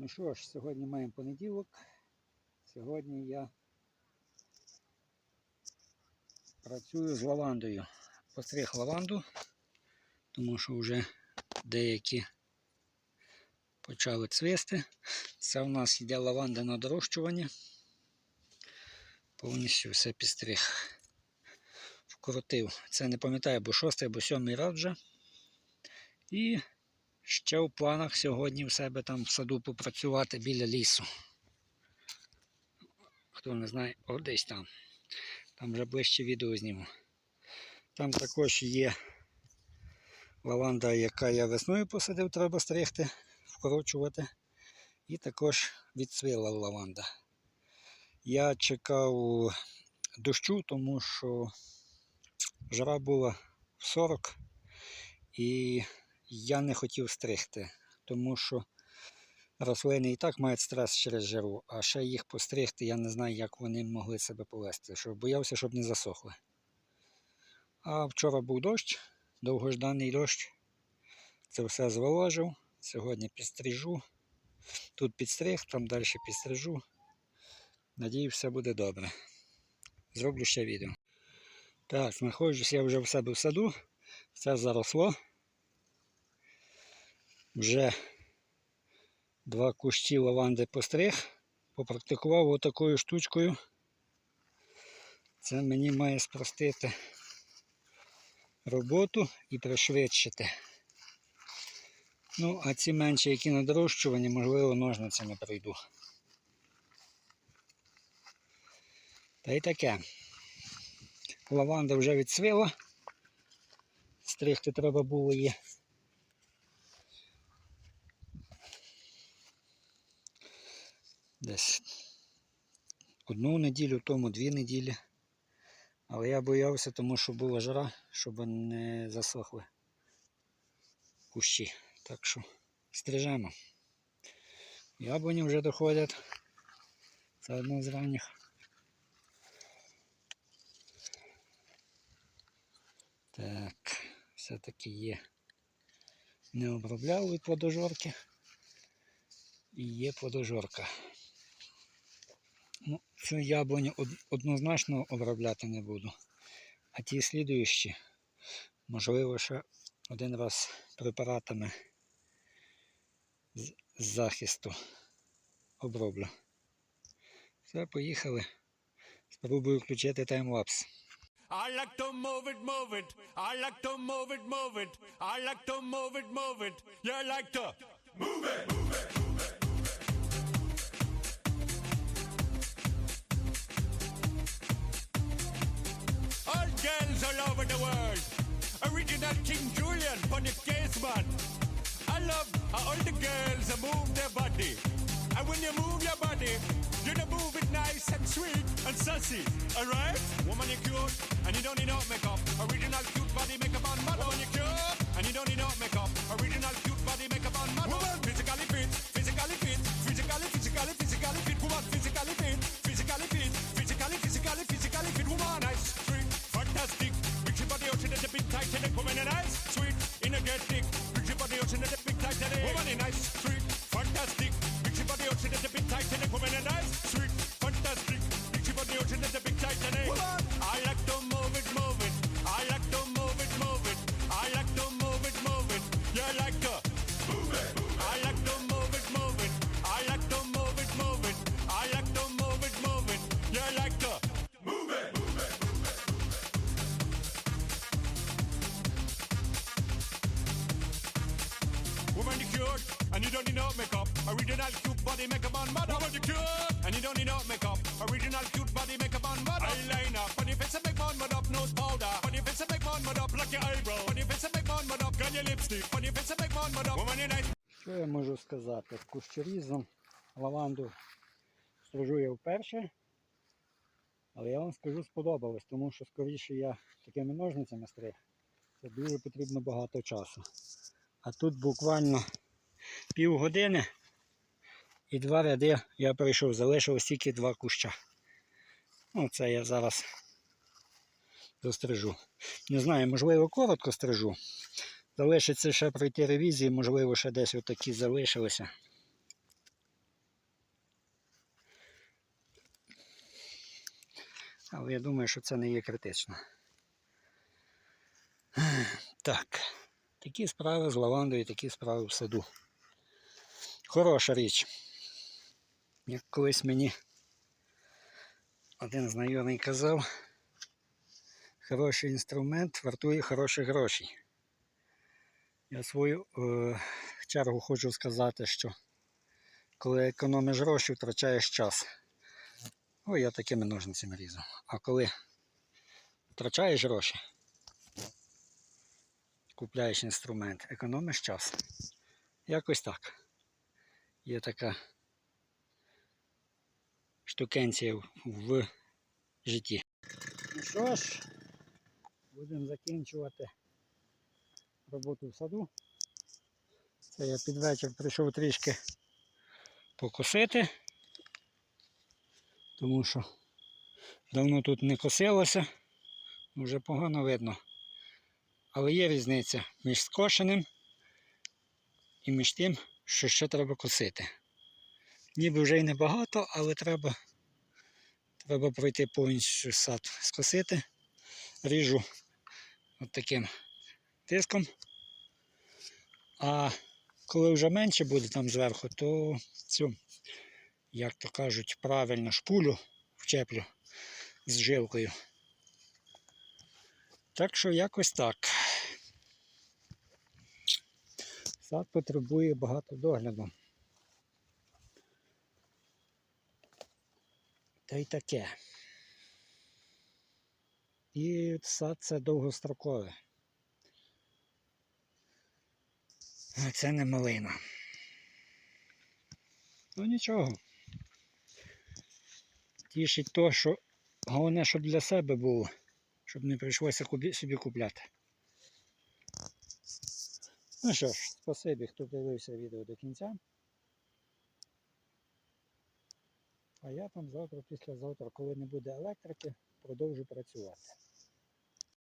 Ну що ж, сьогодні маємо понеділок. Сьогодні я працюю з лавандою. Постриг лаванду, тому що вже деякі почали цвісти. Це у нас йде лаванда на дорощування. Повністю все підстриг. Вкоротив. Це не пам'ятаю, або шостий, або сьомий раз вже. І ще в планах сьогодні в себе там в саду попрацювати біля лісу. Хто не знає, о, десь там. Там вже ближче відео зніму. Там також є лаванда, яка я весною посадив, треба стригти, вкорочувати. І також відцвіла лаванда. Я чекав дощу, тому що жара була в 40 і я не хотів стригти, тому що рослини і так мають стрес через жару, а ще їх постригти, я не знаю, як вони могли себе повести, що боявся, щоб не засохли. А вчора був дощ, довгожданий дощ. Це все зволожив. Сьогодні підстрижу. Тут підстриг, там далі підстрижу. Надію, все буде добре. Зроблю ще відео. Так, знаходжусь я вже в себе в саду. Все заросло. Вже два кущі лаванди постриг. Попрактикував отакою штучкою. Це мені має спростити роботу і пришвидшити. Ну, а ці менші, які на дорощуванні, можливо, ножницями пройду. Та й таке. Лаванда вже відцвіла. Стригти треба було її. Десь одну неділю, тому дві неділі. Але я боявся, тому що була жара, щоб не засохли кущі. Так що стрижемо. Яблуні вже доходять. Це одна з ранніх. Так, все-таки є. Не обробляв від плодожорки. І є плодожорка. Ну, цю яблуню однозначно обробляти не буду. А ті слідуючі, можливо, ще один раз препаратами з захисту оброблю. Все, поїхали. Спробую включити таймлапс. I like to move it, move it. I like to move it, move it. I like to move it, move it. You like to move it, move it, world. Original King Julian, funny case man. I love how all the girls move their body. And when you move your body, you know move it nice and sweet and sassy. Alright? Woman, you cute, and you don't need no makeup. Original cute body makeup on model. Woman, you cute, and you don't need no makeup. Original cute and you don't need no makeup. Original cute body makeup on model. Woman, you cute, and you don't need no makeup. Original cute body makeup on model. Eyeliner, on your face and make one mud up. Nose powder, your face and make one mud up. Like your eyebrow, your face and make one mud up. Girl, your lipstick, on your face and make one mud up. Woman, you nice. Що я можу сказати? Кущорізом лаванду стрижу я вперше. Але я вам скажу, сподобалось, тому що скоріше я такими ножницями стриг. Це дуже потрібно багато часу. А тут буквально півгодини і два ряди я прийшов, залишилось тільки два куща. Ну, Оце я зараз застрижу. Не знаю, можливо, коротко стрижу. Залишиться ще пройти ревізії, можливо, ще десь отакі залишилися. Але я думаю, що це не є критично. Так, такі справи з лавандою, такі справи в саду. Хороша річ. Як колись мені один знайомий казав, хороший інструмент вартує хороших грошей. Я свою е, чергу хочу сказати, що коли економиш гроші, втрачаєш час. Ой, я такими ножницями різав. А коли втрачаєш гроші, купляєш інструмент, економиш час. Якось так. Є така штукенція в- житті. Ну що ж, будемо закінчувати роботу в саду. Це я під вечір прийшов трішки покосити, тому що давно тут не косилося, вже погано видно. Але є різниця між скошеним і між тим, що ще треба косити. Ніби вже й небагато, але треба, треба пройти повністю сад скосити. Ріжу от таким тиском. А коли вже менше буде там зверху, то цю, як то кажуть, правильно шпулю вчеплю з жилкою. Так що якось так. Сад потребує багато догляду. Та й таке. І сад це довгострокове. А це не малина. Ну нічого. Тішить то, що головне, щоб для себе було, щоб не прийшлося собі купляти. Ну що ж, спасибі, хто дивився відео до кінця. А я там завтра, післязавтра, коли не буде електрики, продовжу працювати.